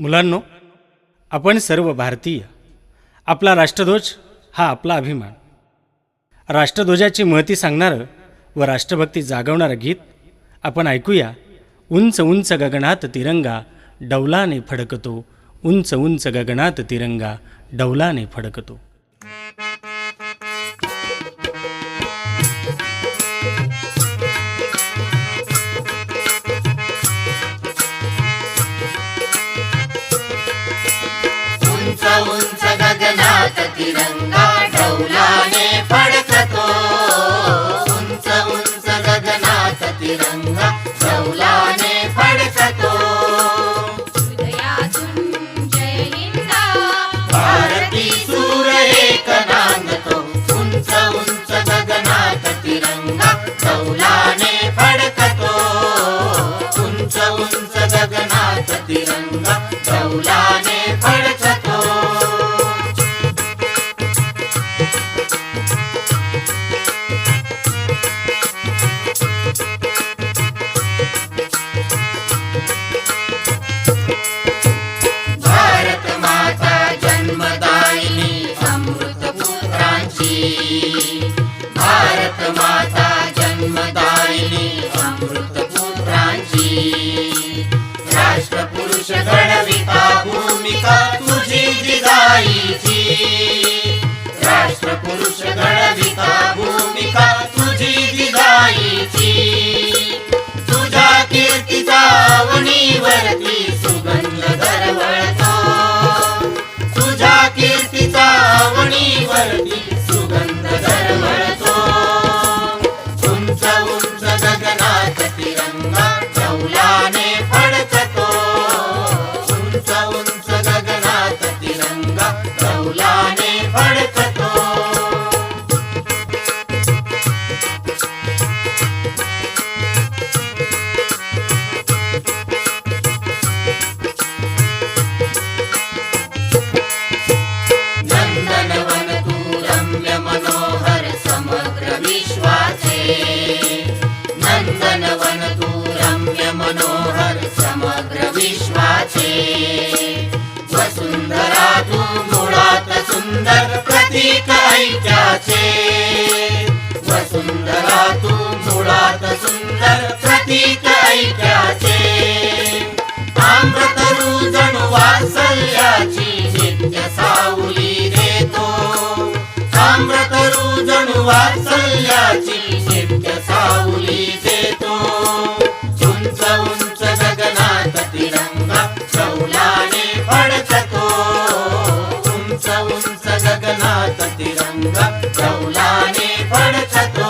मुलांनो आपण सर्व भारतीय आपला राष्ट्रध्वज हा आपला अभिमान. राष्ट्रध्वजाची महती सांगणारं व राष्ट्रभक्ती जागवणारं गीत आपण ऐकूया. उंच उंच गगनात तिरंगा डौलाने फडकतो. उंच उंच गगनात तिरंगा डौलाने फडकतो. उंच गगनात तिरंगा डौलाने फडकतो. उंच उंच गगनात तिरंगा डौलाने फडकतो. भारती सूर एक नांदतो उंच उंच गगनात तिरंगा डौलाने फडकतो. उंच उंच गगनात तिरंगा भारत माता जन्मदायिनी अमृत पुत्रांची. राष्ट्रपुरुष घडविता भूमिका तुझी जिजाईची. राष्ट्रपुरुष घडविता भूमिका तिरंगा फडकतो. उंच उंच गगनात तिरंगा चौलाने फड मनोहर समग्र विश्वाचे. वसुंधरा तू मुळात सुंदर प्रतीक ऐक्याचे. वसुंधरा तू मुळात सुंदर प्रतीक ऐक्याचे. आम्रतरू जणू वात्सल्याची नित्य सावली देतो. आम्रतरू जणू वात्सल्याची गगनात तिरंगा चौलाने फडकतो